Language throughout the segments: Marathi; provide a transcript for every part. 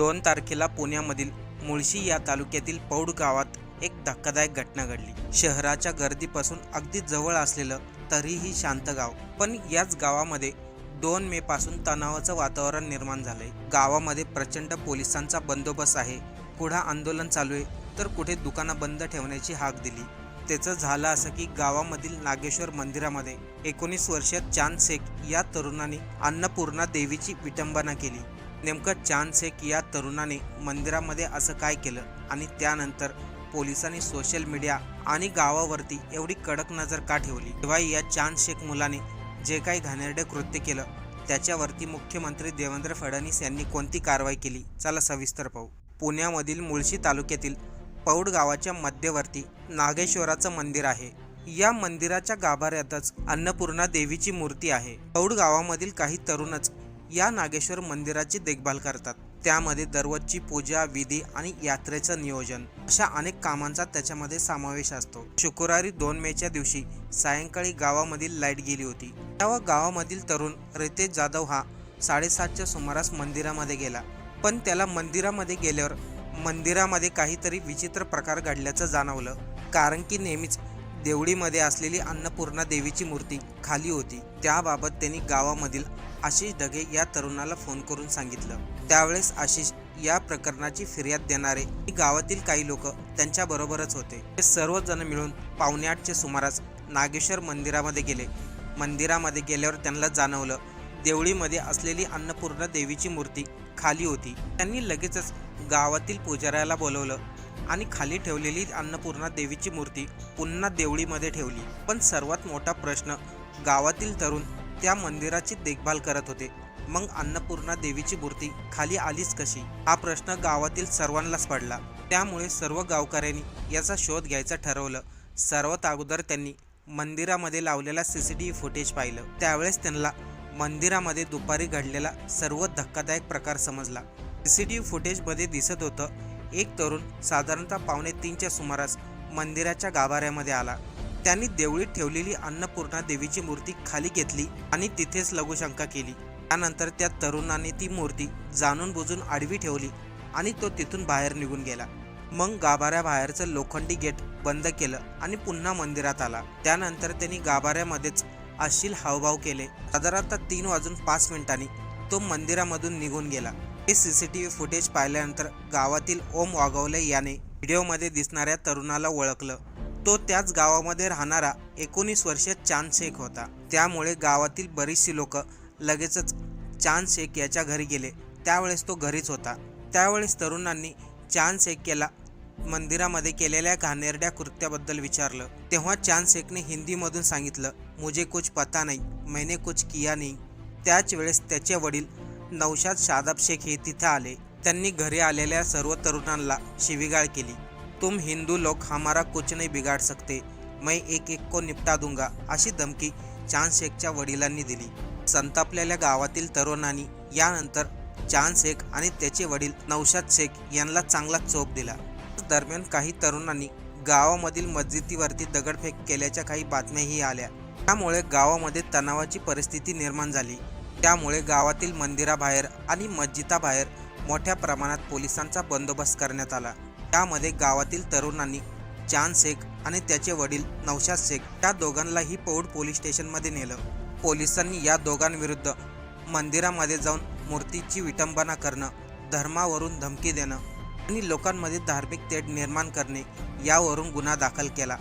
दोन तारखेला पुण्यामधील मुळशी या तालुक्यातील पौड गावात एक धक्कादायक घटना घडली. शहराच्या गर्दीपासून अगदी जवळ असलेलं तरीही शांत गाव. पण याच गावामध्ये दोन मे पासून तणावाचं वातावरण निर्माण झालंय. गावामध्ये प्रचंड पोलिसांचा बंदोबस्त आहे. कुठं आंदोलन चालू आहे. तर कुठे दुकानं बंद ठेवण्याची हाक दिली. त्याचं झालं असं की गावामधील नागेश्वर मंदिरामध्ये एकोणीस वर्षीय चांद शेख या तरुणाने अन्नपूर्णा देवीची विटंबना केली. नेमकं चांद या तरुणाने मंदिरामध्ये असं काय केलं आणि त्यानंतर पोलिसांनी सोशल मीडिया आणि गावावरती एवढी कडक नजर का ठेवली? शिवाय या चांद शेख मुलाने जे काही घाणेरडे कृत्य केलं त्याच्यावरती मुख्यमंत्री देवेंद्र फडणवीस यांनी कोणती कारवाई केली? चला सविस्तर पाहू. पुण्यामधील मुळशी तालुक्यातील पौड गावाच्या मध्यवर्ती नागेश्वराचं मंदिर आहे. या मंदिराच्या गाभाऱ्यातच अन्नपूर्णा देवीची मूर्ती आहे. पौड गावामधील काही तरुणच या नागेश्वर मंदिराची देखभाल करतात. त्यामध्ये दररोजची पूजा विधी आणि यात्रेचं नियोजन अशा अनेक कामांचा त्याच्यामध्ये समावेश असतो. शुक्रवारी दोन मेच्या दिवशी सायंकाळी गावामधील लाइट गेली होती. तेव्हा गावामधील तरुण रितेश जाधव हा साडेसातच्या सुमारास मंदिरामध्ये गेला. पण त्याला मंदिरामध्ये गेल्यावर मंदिरामध्ये काहीतरी विचित्र प्रकार घडल्याचं जाणवलं. कारण की नेहमीच देवळीमध्ये असलेली अन्नपूर्णा देवीची मूर्ती खाली होती. त्याबाबत त्यांनी गावामधील आशिष ढगे या तरुणाला फोन करून सांगितलं. त्यावेळेस आशिष या प्रकरणाची फिर्याद देणारे गावातील काही लोक त्यांच्या बरोबरच होते. ते सर्वजण मिळून पावणे आठच्या सुमारास नागेश्वर मंदिरामध्ये गेले. मंदिरामध्ये गेल्यावर त्यांना जाणवलं देवळीमध्ये असलेली अन्नपूर्णा देवीची मूर्ती खाली होती. त्यांनी लगेचच गावातील पुजाऱ्याला बोलवलं आणि खाली ठेवलेली अन्नपूर्णा देवीची मूर्ती पुन्हा देवळीमध्ये ठेवली. पण सर्वात मोठा प्रश्न गावातील तरुण त्या मंदिराची देखभाल करत होते. मग अन्नपूर्णा देवीची मूर्ती खाली आलीच कशी? हा प्रश्न गावातील सर्वांनाच पडला. त्यामुळे सर्व गावकऱ्यांनी याचा शोध घ्यायचं ठरवलं. सर्वात अगोदर त्यांनी मंदिरामध्ये लावलेला C C T V footage पाहिलं. त्यावेळेस त्यांना मंदिरामध्ये दुपारी घडलेला सर्व धक्कादायक प्रकार समजला. सी सी टी व्ही फुटेजमध्ये दिसत होतं एक तरुण साधारणतः पावणे तीनच्या सुमारास मंदिराच्या गाभाऱ्यामध्ये आला. त्यांनी देवळीत ठेवलेली अन्नपूर्णा देवीची मूर्ती खाली घेतली आणि तिथेच लघुशंका केली. त्यानंतर त्या तरुणाने ती मूर्ती जाणून बुजून आडवी ठेवली आणि तो तिथून बाहेर निघून गेला. मग गाभाऱ्याबाहेरचं लोखंडी गेट बंद केलं आणि पुन्हा मंदिरात आला. त्यानंतर त्यांनी गाभाऱ्यामध्येच अशील हावभाव केले. साधारणतः तीन वाजून पाच मिनिटांनी तो मंदिरामधून निघून गेला. हे C C T V footage पाहिल्यानंतर गावातील ओम वागवले याने व्हिडिओमध्ये दिसणाऱ्या तरुणाला ओळखलं. तो त्याच गावामध्ये राहणारा एकोणीस वर्ष चांद शेख होता. त्यामुळे गावातील बरीचशी लोक लगेचच चांद शेख याच्या घरी गेले. त्यावेळेस तो घरीच होता. त्यावेळेस तरुणांनी चांद शेख याला मंदिरामध्ये केलेल्या घाणेरड्या कृत्याबद्दल विचारलं. तेव्हा चांद शेखने हिंदीमधून सांगितलं मुझे कुछ पता नाही मैंने कुछ किया नाही. त्याच वेळेस त्याचे वडील नौशाद शादाब शेख हे तिथे आले. त्यांनी घरी आलेल्या सर्व तरुणांना शिवीगाळ केली. तुम हिंदू लोग हमारा कुछ नाही बिघाड सकते। मैं एक एक को निपटा दूंगा अशी धमकी चांद शेखच्या वडिलांनी दिली. संतापलेल्या गावातील तरुणांनी यानंतर चांद शेख आणि त्याचे वडील नौशाद शेख यांना चांगला चोप दिला. दरम्यान काही तरुणांनी गावामधील मस्जिदीवरती दगडफेक केल्याच्या काही बातम्याही आल्या. त्यामुळे गावामध्ये तणावाची परिस्थिती निर्माण झाली. त्यामुळे गावातील मंदिराबाहेर आणि मस्जिदाबाहेर मोठ्या प्रमाणात पोलिसांचा बंदोबस्त करण्यात आला. त्यामध्ये गावातील तरुणांनी चांद शेख आणि त्याचे वडील नौशाद शेख त्या दोघांनाही पौड पोलीस स्टेशनमध्ये नेलं. पोलिसांनी या दोघांविरुद्ध मंदिरामध्ये जाऊन मूर्तीची विटंबना करणं धर्मावरून धमकी देणं आणि लोकांमध्ये धार्मिक तेढ निर्माण करणे यावरून गुन्हा दाखल केला.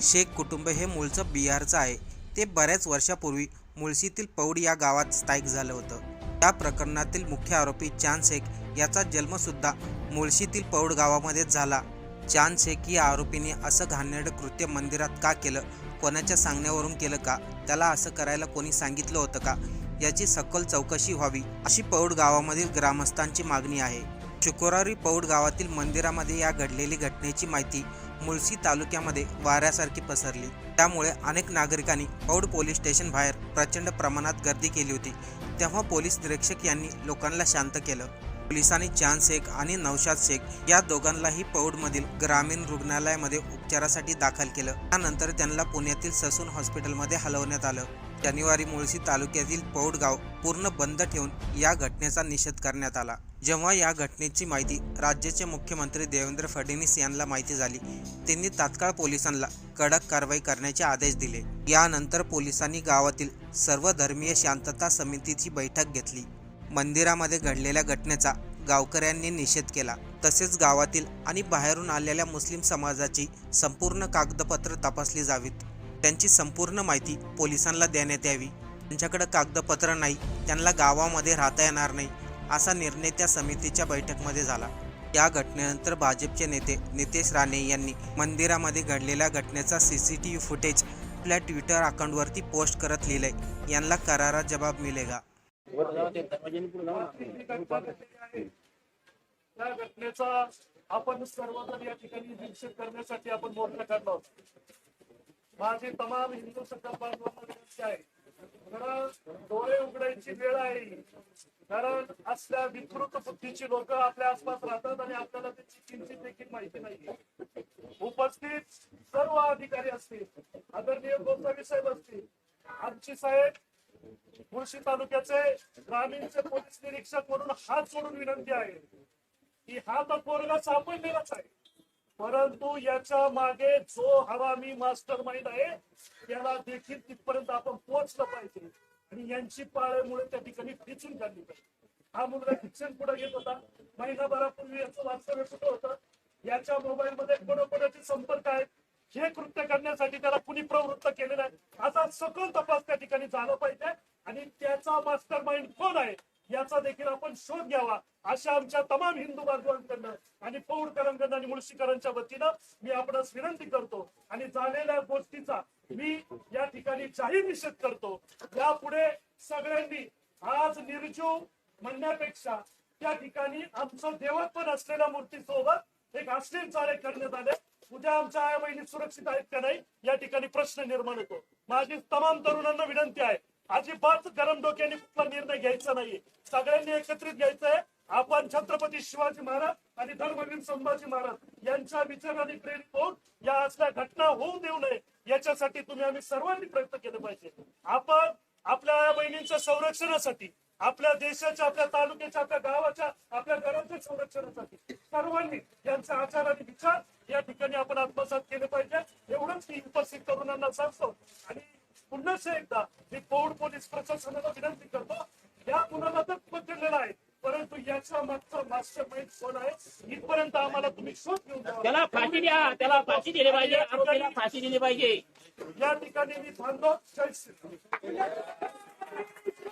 शेख कुटुंब हे मूळचं बिहारचं आहे. ते बऱ्याच वर्षापूर्वी मुळशीतील पौड या गावात स्थायिक झालं होतं. त्या प्रकरणातील मुख्य आरोपी चांद शेख याचा जन्मसुद्धा मुळशीतील पौड गावामध्येच झाला. चांद शेख या आरोपीने असं घाणेरडं कृत्य मंदिरात का केलं? कोणाच्या सांगण्यावरून केलं का? त्याला असं करायला कोणी सांगितलं होतं का? याची सखोल चौकशी व्हावी अशी पौड गावामधील ग्रामस्थांची मागणी आहे. शुक्रवारी पौड गावातील मंदिरामध्ये या घडलेली घटनेची माहिती मुळशी तालुक्यामध्ये वाऱ्यासारखी पसरली. त्यामुळे अनेक नागरिकांनी पौड पोलीस स्टेशन बाहेर प्रचंड प्रमाणात गर्दी केली होती. तेव्हा पोलीस निरीक्षक यांनी लोकांना शांत केलं. पोलिसांनी चांद शेख आणि नौशाद शेख या दोघांनाही पौडमधील ग्रामीण रुग्णालयामध्ये उपचारासाठी दाखल केलं. त्यानंतर त्यांना पुण्यातील ससून हॉस्पिटलमध्ये हलवण्यात आलं. शनिवारी मुळशी तालुक्यातील पौड गाव पूर्ण बंद ठेवून या घटनेचा निषेध करण्यात आला. जेव्हा या घटनेची माहिती राज्याचे मुख्यमंत्री देवेंद्र फडणवीस यांना माहिती झाली त्यांनी तात्काळ पोलिसांना कडक कारवाई करण्याचे आदेश दिले. यानंतर पोलिसांनी गावातील सर्व धर्मीय शांतता समितीची बैठक घेतली. मंदिरामध्ये घडलेल्या घटनेचा गावकऱ्यांनी निषेध केला. तसेच गावातील आणि बाहेरून आलेल्या मुस्लिम समाजाची संपूर्ण कागदपत्र तपासली जावीत. त्यांची संपूर्ण माहिती पोलिसांना देण्यात यावी. त्यांच्याकडे कागदपत्र नाही त्यांना गावामध्ये राहता येणार नाही असा निर्णय त्या समितीच्या बैठकमध्ये झाला. या घटनेनंतर भाजपचे नेते नितेश राणे यांनी मंदिरामध्ये घडलेल्या घटनेचा C C T V footage आपल्या ट्विटर अकाउंटवरती पोस्ट करत लिहिलंय. यांना करारा जबाब मिळेगा. त्या घटनेचा आपण सर्वजण या ठिकाणी निश्चित करण्यासाठी आपण मोर्चा काढला होता. माझी तमाम हिंदू सगळ्या बांधवांना विनंती आहे. कारण डोळे उघडायची वेळ आहे. कारण असल्या विकृत बुद्धीची लोक आपल्या आसपास राहतात आणि आपल्याला त्याची किंचित देखील माहिती नाही उपस्थित सर्व अधिकारी असतील आदरणीय गोसावी साहेब असतील आमची साहेब मुळशी तालुक्याचे ग्रामीणचे पोलीस निरीक्षक म्हणून हात सोडून विनंती आहे की हा तर पोरगा सापडलेलाच आहे. परंतु याच्या मागे जो हवामी मास्टर माइंड आहे त्याला देखील तिथपर्यंत आपण पोहोचलं पाहिजे. आणि यांची पाळेमुळे त्या ठिकाणी खिचून काढली पाहिजे. हा मुलगा शिक्षण पुढे घेत होता. महिनाभरापूर्वी याचं वास्तव्य कुठं होतं? याच्या मोबाईल मध्ये कोणाकोणाचे संपर्क आहेत? हे कृत्य करण्यासाठी त्याला कुणी प्रवृत्त केलेलं आहे असा सखोल तपास त्या ठिकाणी झाला पाहिजे. आणि त्याचा मास्टर माइंड कोण आहे याचा देखील आपण शोध घ्यावा अशा आमच्या तमाम हिंदू बांधवांकडनं आणि पौडकरांकडनं आणि मुळशीकरांच्या वतीनं मी आपणास विनंती करतो. आणि झालेल्या गोष्टीचा मी या ठिकाणी जाहीर निषेध करतो. यापुढे सगळ्यांनी आज निर्जीव म्हणण्यापेक्षा त्या ठिकाणी आमचं देवत्व नसलेल्या मूर्तीसोबत एक अश्लील चाळे करण्यात आले. उद्या आमच्या आया बहिणी सुरक्षित आहेत का नाही या ठिकाणी प्रश्न निर्माण होतो. माझी तमाम तरुणांना विनंती आहे अजिबात गरम डोक्याने कुठला निर्णय घ्यायचा नाहीये. सगळ्यांनी एकत्रित घ्यायचं आहे आपण छत्रपती शिवाजी महाराज आणि धर्मवीर संभाजी महाराज यांच्या विचाराने प्रेरित होऊन या असल्या घटना होऊ देऊ नये याच्यासाठी तुम्ही आम्ही सर्वांनी प्रयत्न केले पाहिजे. आपण आपल्या बहिणींच्या संरक्षणासाठी आपल्या देशाच्या आपल्या तालुक्याच्या आपल्या गावाच्या आपल्या घराच्या संरक्षणासाठी सर्वांनी यांचे आचार आणि विचार या ठिकाणी आपण आत्मसात केले पाहिजे. एवढंच मी उपस्थित तरुणांना सांगतो. आणि पुन्हा एकदा मी पौड पोलीस प्रशासनाला विनंती करतो या मुलाला तर पकडलेला आहे परंतु याच्या मागचा मास्टर माइंड कोण आहे इथपर्यंत आम्हाला तुम्ही शोध घेऊन. त्याला फाशी द्या त्याला फाशी दिली पाहिजे आरोपीला फाशी दिली पाहिजे. या ठिकाणी मी थांबलो. जय श्री